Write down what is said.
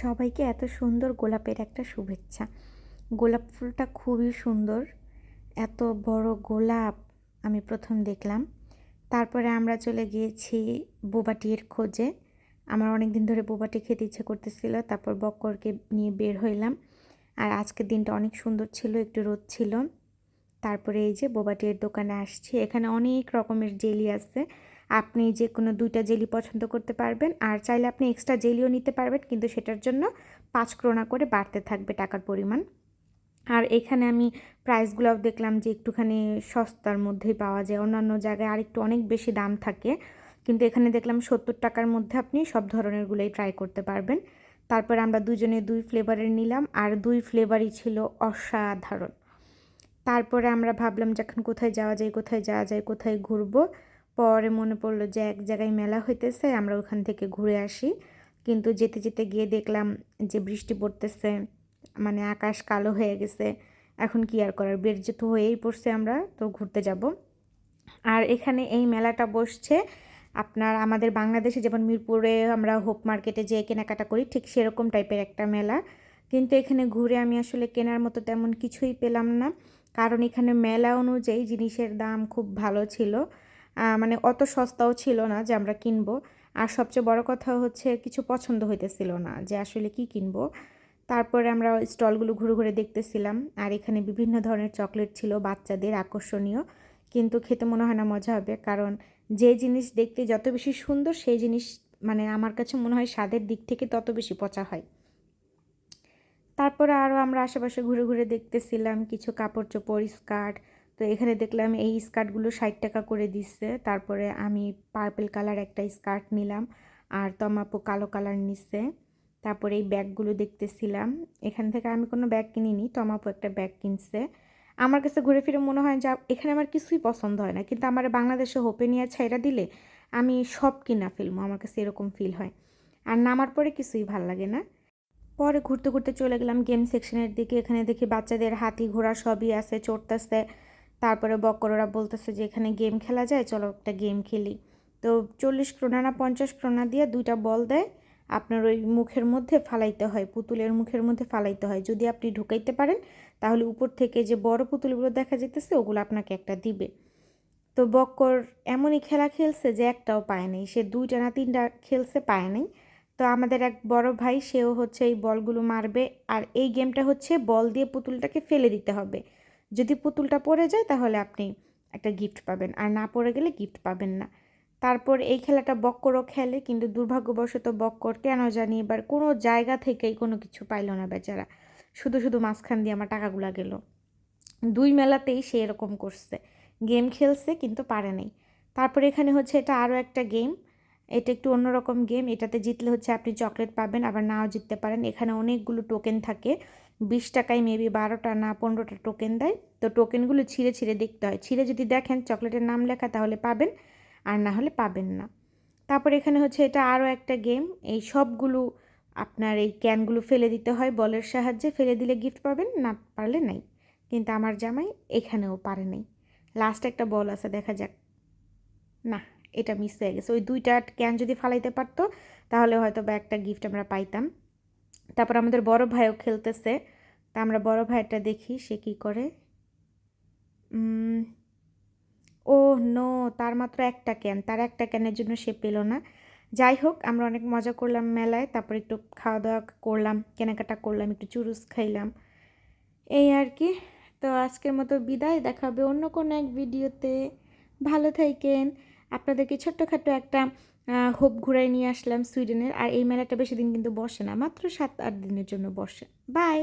সবাইকে এত সুন্দর গোলাপের একটা শুভেচ্ছা। গোলাপ ফুলটা খুবই সুন্দর। এত বড় গোলাপ আমি প্রথম দেখলাম। তারপরে আমরা চলে গিয়েছি বোবাটির খোঁজে। আমার অনেক দিন ধরে বোবাটি খেতে ইচ্ছে করতেছিল, তারপর বক্করকে নিয়ে বের হইলাম। আর আজকের দিনটা অনেক সুন্দর ছিল, একটু রোদ ছিল। তারপরে এই যে বোবাটির দোকানে আসছি। এখানে অনেক রকমের জেলি আছে। আপনি যে কোনো দুইটা জেলি পছন্দ করতে পারবেন, আর চাইলে আপনি এক্সট্রা জেলিও নিতে পারবেন, কিন্তু সেটার জন্য পাঁচ ক্রোনা করে বাড়তে থাকবে টাকার পরিমাণ। আর এখানে আমি প্রাইসগুলোও দেখলাম যে একটুখানি সস্তার মধ্যেই পাওয়া যায়, অন্যান্য জায়গায় আরেকটু অনেক বেশি দাম থাকে। কিন্তু এখানে দেখলাম সত্তর টাকার মধ্যে আপনি সব ধরনেরগুলোই ট্রাই করতে পারবেন। তারপর আমরা দুজনে দুই ফ্লেভারের নিলাম, আর দুই ফ্লেভারই ছিল অসাধারণ। তারপরে আমরা ভাবলাম যখন কোথায় যাওয়া যায়, কোথায় যাওয়া যায়, কোথায় ঘুরবো? পরে মনে পড়ল যে এক জায়গায় মেলা হইতেছে, আমরা ওখান থেকে ঘুরে আসি। কিন্তু যেতে যেতে গিয়ে দেখলাম যে বৃষ্টি পড়তেছে মানে আকাশ কালো হয়ে গেছে। এখন কি আর করার, বের যেহেতু হয়েই পড়ছে আমরা, তো ঘুরতে যাব। আর এখানে এই মেলাটা বসছে আপনার আমাদের বাংলাদেশে, যেমন মিরপুরে আমরা হোপ মার্কেটে যে কেনাকাটা করি, ঠিক সেরকম টাইপের একটা মেলা। কিন্তু এখানে ঘুরে আমি আসলে কেনার মতো তেমন কিছুই পেলাম না। কারণ এখানে মেলা অনুযায়ী জিনিসের দাম খুব ভালো ছিল। মানে অত সস্তাও ছিল না যে আমরা কিনবো। আর সবচেয়ে বড় কথা হচ্ছে কিছু পছন্দ হইতেছিল না যে আসলে কি কিনবো। তারপরে আমরা স্টলগুলো ঘুরে ঘুরে দেখতেছিলাম। আর এখানে বিভিন্ন ধরনের চকলেট ছিল বাচ্চাদের আকর্ষণীয়। কিন্তু খেতে মনে হয় না মজা হবে। কারণ যে জিনিস দেখতে যত বেশি সুন্দর সেই জিনিস মানে আমার কাছে মনে হয় স্বাদের দিক থেকে তত বেশি পচা হয়। তারপরে আরও আমরা আশেপাশে ঘুরে ঘুরে দেখতেছিলাম কিছু কাপড় চোপড় স্কার্ট তো এখানে দেখলাম এই স্কার্টগুলো ষাট টাকা করে দিচ্ছে। তারপরে আমি পার্পেল কালার একটা স্কার্ট নিলাম আর তমাপু কালো কালার নিচ্ছে। তারপরে এই ব্যাগগুলো দেখতেছিলাম। এখান থেকে আমি কোনো ব্যাগ কিনিনি, তমাপো একটা ব্যাগ কিনছে। আমার কাছে ঘুরে ফিরে মনে হয় যা, এখানে আমার কিছুই পছন্দ হয় না। কিন্তু আমার বাংলাদেশে হোপে নিয়ে ছাইরা দিলে আমি সব কিনা ফেলব, আমার কাছে এরকম ফিল হয়। আর নামার পরে কিছুই ভালো লাগে না। পরে ঘুরতে ঘুরতে চলে গেলাম গেম সেকশনের দিকে। এখানে দেখি বাচ্চাদের হাতি ঘোড়া সবই আছে, চড়তেছে। তারপরে বকররা বলতেছে যে, এখানে গেম খেলা যায়, চলো একটা গেম খেলি। তো চল্লিশ ক্রোনা না পঞ্চাশ ক্রোনা দিয়ে দুইটা বল দেয়। আপনার ওই মুখের মধ্যে ফালাইতে হয়, পুতুলের মুখের মধ্যে ফালাইতে হয়। যদি আপনি ঢুকাইতে পারেন, তাহলে উপর থেকে যে বড় পুতুলগুলো দেখা যেতেছে ওগুলো আপনাকে একটা দিবে। তো বক্কর এমনই খেলা খেলছে যে, একটাও পায় নাই। সে দুইটা না তিনটা খেলছে, পায় নাই। তো আমাদের এক বড় ভাই, সেও হচ্ছে এই বলগুলো মারবে। আর এই গেমটা হচ্ছে বল দিয়ে পুতুলটাকে ফেলে দিতে হবে। যদি পুতুলটা পড়ে যায় তাহলে আপনি একটা গিফট পাবেন, আর না পড়ে গেলে গিফট পাবেন না। তারপর এই খেলাটা বক্করও খেলে, কিন্তু দুর্ভাগ্যবশত বক্কর কেন জানি এবার কোনো জায়গা থেকেই কোনো কিছু পাইলো না বেচারা। শুধু শুধু মাঝখান দিয়ে আমার টাকাগুলা গেল। দুই মেলাতেই সে এরকম করছে। গেম খেলছে, কিন্তু পারে নাই। তারপর এখানে হচ্ছে এটা আরও একটা গেম। এটা একটু অন্যরকম গেম। এটাতে জিতলে হচ্ছে আপনি চকলেট পাবেন, আবার নাও জিততে পারেন। এখানে অনেকগুলো টোকেন থাকে। বিশ টাকায় মেবি বারোটা না পনেরোটা টোকেন দেয়। তো টোকেনগুলো ছিঁড়ে ছিঁড়ে দেখতে হয়। ছিঁড়ে যদি দেখেন চকলেটের নাম লেখা তাহলে পাবেন, আর না হলে পাবেন না। তারপর এখানে হচ্ছে এটা আরও একটা গেম এই সবগুলো আপনার এই ক্যানগুলো ফেলে দিতে হয়, বলের সাহায্যে ফেলে দিলে গিফট পাবেন, না পারলে নাই। কিন্তু আমার জামাই এখানেও পারে নাই। লাস্ট একটা বল আছে, দেখা যাক। না, এটা মিস হয়ে গেছে। ওই দুইটা ক্যান যদি ফালাইতে পারতো, তাহলে হয়তো বা একটা গিফট আমরা পাইতাম। তারপর আমাদের বড় ভাইও খেলতেছে, তা আমরা বড় ভাইটা দেখি সে কী করে। ও নো, তার মাত্র একটা ক্যান, তার একটা ক্যানের জন্য সে পেল না। যাই হোক, আমরা অনেক মজা করলাম মেলায়, তারপর একটু খাওয়া দাওয়া করলাম, কেনাকাটা করলাম, একটু চুরুস খাইলাম। এই আর কি। তো আজকের মতো বিদায় দেখাবে অন্য কোনো এক ভিডিওতে ভালো থাকেন আপনাদেরকে ছোট্টখাটো একটা হোপ ঘুরাই নিয়ে আসলাম সুইডেনের। আর এই মেলাটা বেশি দিন কিন্তু বসে না, মাত্র সাত আট দিনের জন্য বসে। বাই!